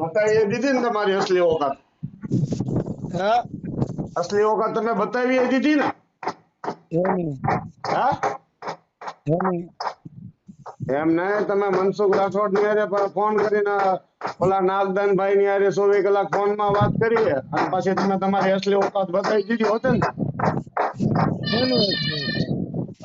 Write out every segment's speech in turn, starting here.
બતાવી દીધી ને તમારી અસલી ઓકાત. હા? અસલી ઓકાત તમે બતાવી દીધી ને? હા? એમ નહીં. તમે મનસુખ રાઠોડની હારે ફોન કરીને ઓલા નાગદાનભાઈ ની હારે ચોવીસ કલાક ફોનમાં વાત કરી અને પછી તમે તમારી અસલી ઓકાત બતાવી દીધી હોત ને?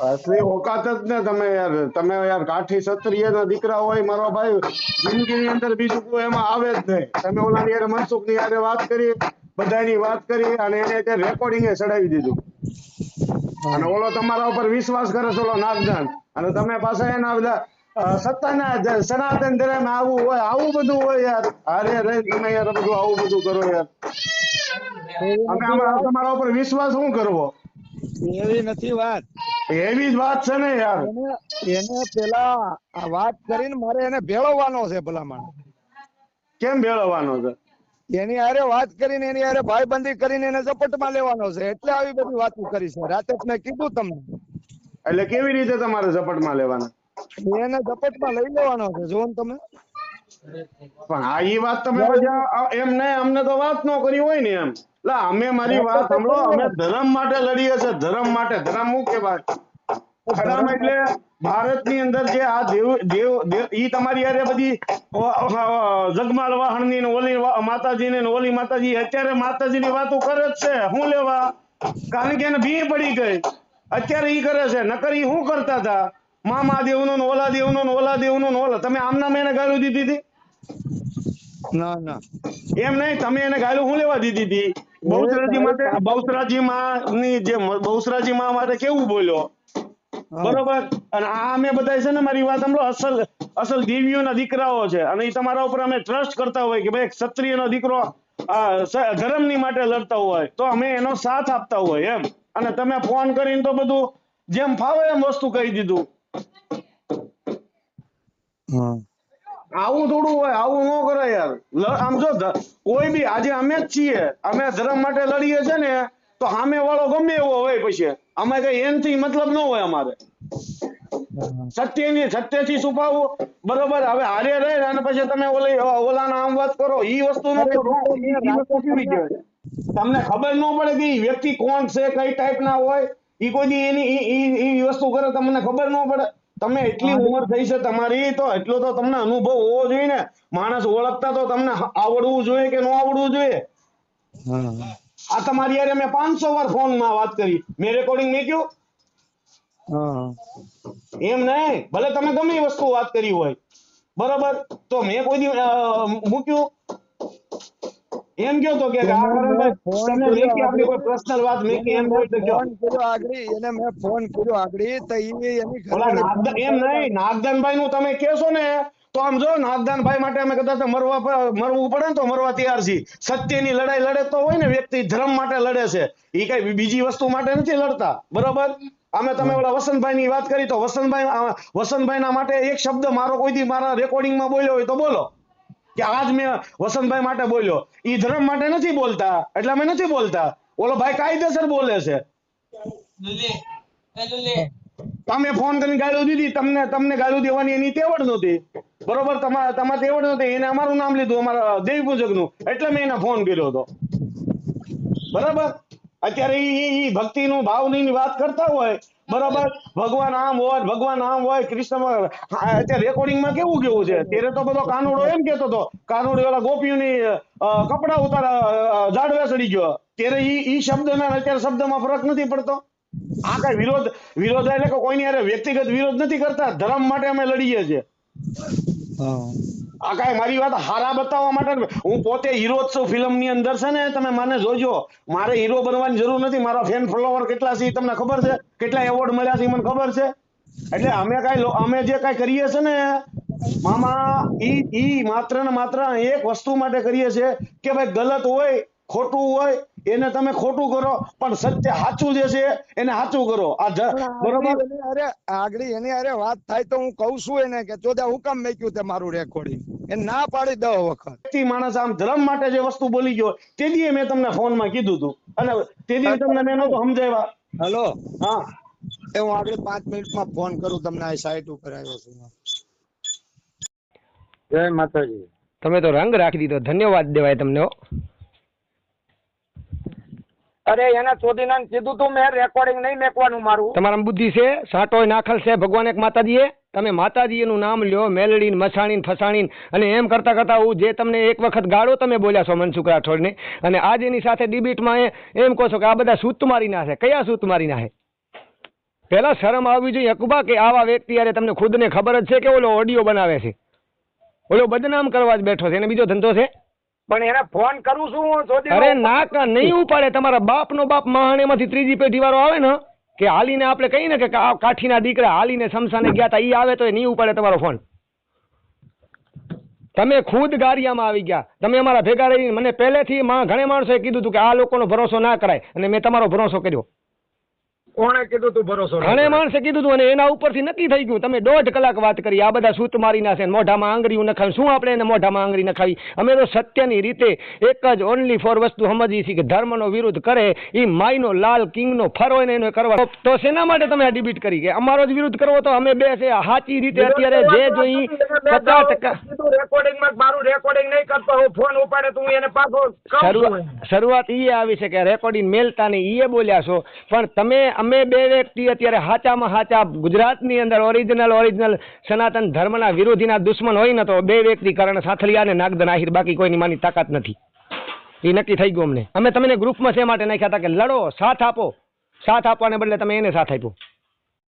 અસલી ઓકાત જ ને તમે યાર તમે યાર કાઠી ક્ષત્રિય ના દીકરા હોય મારો ભાઈ જિંદગીની અંદર બીજું કોઈ એમાં આવે જ નહીં. તમે ઓલા યાર મનસુખની હારે વાત કરી બધાની વાત કરી અને એને અત્યારે રેકોર્ડિંગ ચડાવી દીધું. અને ઓલો તમારા ઉપર વિશ્વાસ કરે છે ઓલો નાગદાન. અને તમે પાછા એના બધા સત્તાના સનાતન ધર્મ આવું હોય આવું બધું હોય યાર. અરે રે તમે યાર બધું આવું બધું કરો યાર. અમે તમારા ઉપર વિશ્વાસ શું કરવો? એવી નથી વાત. એવી જ વાત છે ને યાર. એને પેલા આ વાત કરીને મારે એને ભેળવવાનો છે ભલામણ. કેમ ભેળવવાનો છે? એની હારે વાત કરીને એની હારે ભાઈબંધી કરીને એને ઝપટમાં લેવાનો છે. એટલે આવી બધી વાતો કરી છે. રાતે મેં કીધું તમને. એટલે કેવી રીતે તમારે ઝપટમાં લેવાના? એને ઝપટમાં લઈ લેવાનો છે. જો તમે. પણ આ ઈ વાત તમે એમ ને અમને તો વાત ન કરી હોય ને એમ. લા અમે મારી વાત સાંભળો અમે ધર્મ માટે લડીએ છીએ ધર્મ માટે ધર્મ શું કહેવાય? ધર્મ એટલે ભારતની અંદર જે આ દેવ દેવ દેવ ઈ તમારી હારે બધી જગમાલ વાહણની ને ઓલી માતાજીને ને ઓલી માતાજી અત્યારે માતાજીની વાતો કરે જ છે. શું લેવા? કારણ કે એને ભી પડી ગઈ. અત્યારે ઈ કરે છે. નકર ઈ શું કરતા હતા? મામા દેવનો ને ઓલા દેવનો ને ઓલા દેવનો ને ઓલા. તમે આમના મેં એને ગાળું દીધી હતી? ના ના. એમ નહીં તમે એને ગાયલું શું લેવા દીધી હતી? બહુચરાજી માટે બહુચરાજી માં ની જે બહુચરાજી માં માટે કેવું બોલ્યો? બરોબર? અને આ અમે બધા છે ને મારી વાત સાંભળો અસલ અસલ દેવીઓના દીકરાઓ છે. અને એ તમારા ઉપર અમે ટ્રસ્ટ કરતા હોય કે ભાઈ ક્ષત્રિયનો દીકરો ધર્મની માટે લડતા હોય તો અમે એનો સાથ આપતા હોય એમ. અને તમે ફોન કરીને તો બધું જેમ ફાવે એમ વસ્તુ કહી દીધું. હા. આવું થોડું હોય આવું ન કરે યાર. આમ જો કોઈ બી આજે અમે જ છીએ અમે ધર્મ માટે લડીએ છે ને તો સામે વાળો ગમે એવો હોય પછી. અમે કઈ એનથી મતલબ ન હોય અમારે. સત્યની સત્યથી છુપાવવું. બરોબર હવે હારે રહે અને પછી તમે ઓલી ઓલાના આમ વાત કરો ઈ વસ્તુ? તમને ખબર ન પડે કે વ્યક્તિ કોણ છે કઈ ટાઈપ ના હોય. ઈ કોઈ એની ઈ વસ્તુ કરે તમને ખબર ન પડે. તમે એટલી ઉંમર થઈ છે તમારી તો એટલો તો તમને અનુભવ હોવો જોઈએ ને. માણસ ઓળખતા તો તમને આવડવું જોઈએ કે ન આવડવું જોઈએ? આ તમારી યારે મેં પાંચસો વાર ફોનમાં વાત કરી. મેં રેકોર્ડિંગ મૂક્યું? એમ નહીં? ભલે તમે ગમે વસ્તુ વાત કરી હોય. બરોબર? તો મેં કોઈ દી મૂક્યું? એમ કયો તો કે આપણી કોઈ પર્સનલ વાત મેકી એમ હોય તો કયો ફોન એને મેં ફોન કર્યો આગળી તો એની ઓલા એમ નહીં નાગદાનભાઈ નું તમે કહેશો ને તો આમ જો નાગદાનભાઈ માટે અમે કદાચ મરવા મરવું પડે ને તો મરવા તૈયાર છીએ. સત્યની લડાઈ લડે તો હોય ને વ્યક્તિ ધર્મ માટે લડે છે. એ કઈ બીજી વસ્તુ માટે નથી લડતા. બરોબર? અમે તમે ઓલા વસંતભાઈ ની વાત કરી તો વસંતભાઈ વસંતભાઈ ના માટે એક શબ્દ મારો કોઈ દી મારા રેકોર્ડિંગમાં બોલ્યો હોય તો બોલો. કે આજ મેં વસંતભાઈ માટે બોલ્યો. એ ધર્મ માટે નથી બોલતા એટલે અમે નથી બોલતા. ઓલો ભાઈ કાયદેસર બોલે છે. તમે ફોન કરીને ગાળું દીધી તમને તમને ગાળું દેવાની એની તેવડ નહોતી. બરોબર તમારે તમારે તેવડ નહોતી એને અમારું નામ લીધું અમારા દેવી પૂજકનું એટલે મેં એને ફોન કર્યો હતો. બરાબર? અત્યારે એ ભક્તિનું ભાવની વાત કરતા હોય, બરાબર? ભગવાન આમ હોય, ભગવાન આમ હોય, કૃષ્ણ અત્યારે રેકોર્ડિંગમાં કેવું કેવું છે? ત્યારે તો બધો કાનુડો એમ કેતો હતો, કાનુડી ઓલા ગોપીઓની કપડા ઉતાર ઝાડવે ચડી ગયો. ત્યારે ઈ ઈ શબ્દના અત્યારે શબ્દમાં ફરક નથી પડતો. આ કઈ વિરોધ વિરોધ એટલે કે કોઈની અરે વ્યક્તિગત વિરોધ નથી કરતા, ધર્મ માટે અમે લડીએ છીએ. આ કાંઈ મારી વાત હારા બતાવવા માટે હું પોતે હીરો જ છું ફિલ્મની અંદર છે ને તમે મને જોજો. મારે હીરો બનવાની જરૂર નથી. મારા ફેન ફોલોવર કેટલા છે તમને ખબર છે? કેટલા એવોર્ડ મળ્યા છે મને ખબર છે? એટલે અમે કઈ અમે જે કઈ કરીએ છે ને મામા ઈ ઈ માત્ર ને માત્ર એક વસ્તુ માટે કરીએ છે કે ભાઈ ગલત હોય ખોટું હોય એને તમે ખોટું કરો પણ સત્ય સાચું જે છે એને સાચું કરો. આ બરોબર? અરે આગળ એની અરે વાત થાય તો હું કહું છું એને કે ચોદા હુકમ કામ મેક્યું તે મારું રેકોર્ડિંગ એ ના પાડી દો વખત. માણસ આમ ધર્મ માટે જે વસ્તુ બોલી ગયો તે દી મેં તમને ફોનમાં કીધું હતું અને તે દી તમને મેં નહોતું સમજાવ્યા. હેલો? હા. એ હું આગળ પાંચ મિનિટમાં ફોન કરું તમને આ સાઈટ ઉપર આવ્યો છું જય માતાજી. તમે તો રંગ રાખી દીધો ધન્યવાદ દેવાય તમને અરે એને શોધીને કીધું તું મેં રેકોર્ડિંગ નહીં મેકવાનું મારું. તમારા બુદ્ધિ છે સાટો નાખલ છે ભગવાન એક માતાજીએ. તમે માતાજીનું નામ લ્યો મેલડીને મસાણીને ફસાણીને. અને એમ કરતા કરતા હું જે તમને એક વખત ગાળો તમે બોલ્યા છો મનસુખ રાઠોડને અને આજ એની સાથે ડિબેટમાં એ એમ કહો છો કે આ બધા સૂત મારીના છે કયા સૂત મારીના છે પહેલાં શરમ આવવી જોઈએ અકબા કે આવા વ્યક્તિ યારે તમને ખુદને ખબર જ છે કે ઓલો ઓડિયો બનાવે છે? ઓલો બદનામ કરવા જ બેઠો છે. એને બીજો ધંધો છે? પણ એને ફોન કરું છું અરે ના નહીં ઉપાડે. તમારા બાપનો બાપ મહાણેમાંથી ત્રીજી પેઢી વાળો આવે ને? કે હાલીને આપણે કહીએ ને કે કાઠીના દીકરા હાલીને સમસાને ગયા હતા એ આવે તો નહીં ઉપાડે તમારો ફોન તમે ખુદ ગારિયામાં આવી ગયા. તમે અમારા ભેગા રહીને મને પહેલેથી ઘણે માણસોએ કીધું હતું કે આ લોકોનો ભરોસો ના કરાય. અને મેં તમારો ભરોસો કર્યો. કોણે કીધું તું ભરોસો ઘણે માણસે કીધું તું અને એના ઉપરથી નક્કી થઈ ગયું. તમે દોઢ કલાક વાત કરી આ બધા સૂત મારી નાખે મોઢામાં આંગળીઓ નખાવી શું આપણે એને મોઢામાં આંગળી નખાવી? અમે તો સત્યની રીતે એક જ ઓનલી ફોર વસ્તુ સમજીએ છીએ કે ધર્મનો વિરોધ કરે એ માયનો લાલ કિંગનો ફરો એને એનો કરવા. તો- તો શેના માટે તમે આ ડિબીટ કરી કે અમારો જ વિરોધ કરવો તો અમે બે છે સાચી રીતે અત્યારે જે જોઈ પચાસ ટકા રેકોર્ડિંગમાં મારું રેકોર્ડિંગ નહીં કરતો હું ફોન ઉપાડે તો હું એને પાછો શરૂઆત એ આવી છે કે રેકોર્ડિંગ મેલતા નહીં એ બોલ્યા છો. પણ તમે અમે બે વ્યક્તિ અત્યારે હાચામાં હાચા ગુજરાતની અંદર ઓરિજિનલ ઓરિજિનલ સનાતન ધર્મના વિરોધીના દુશ્મન હોય ને તો બે વ્યક્તિ કરણ સાથલિયા અને નાગદન આહિર, બાકી કોઈની માની તાકાત નથી. એ નક્કી થઈ ગયું અમને. અમે તમને ગ્રુપમાં શે માટે નાખ્યા હતા કે લડો, સાથ આપો. સાથ આપવાને બદલે તમે એને સાથ આપ્યો.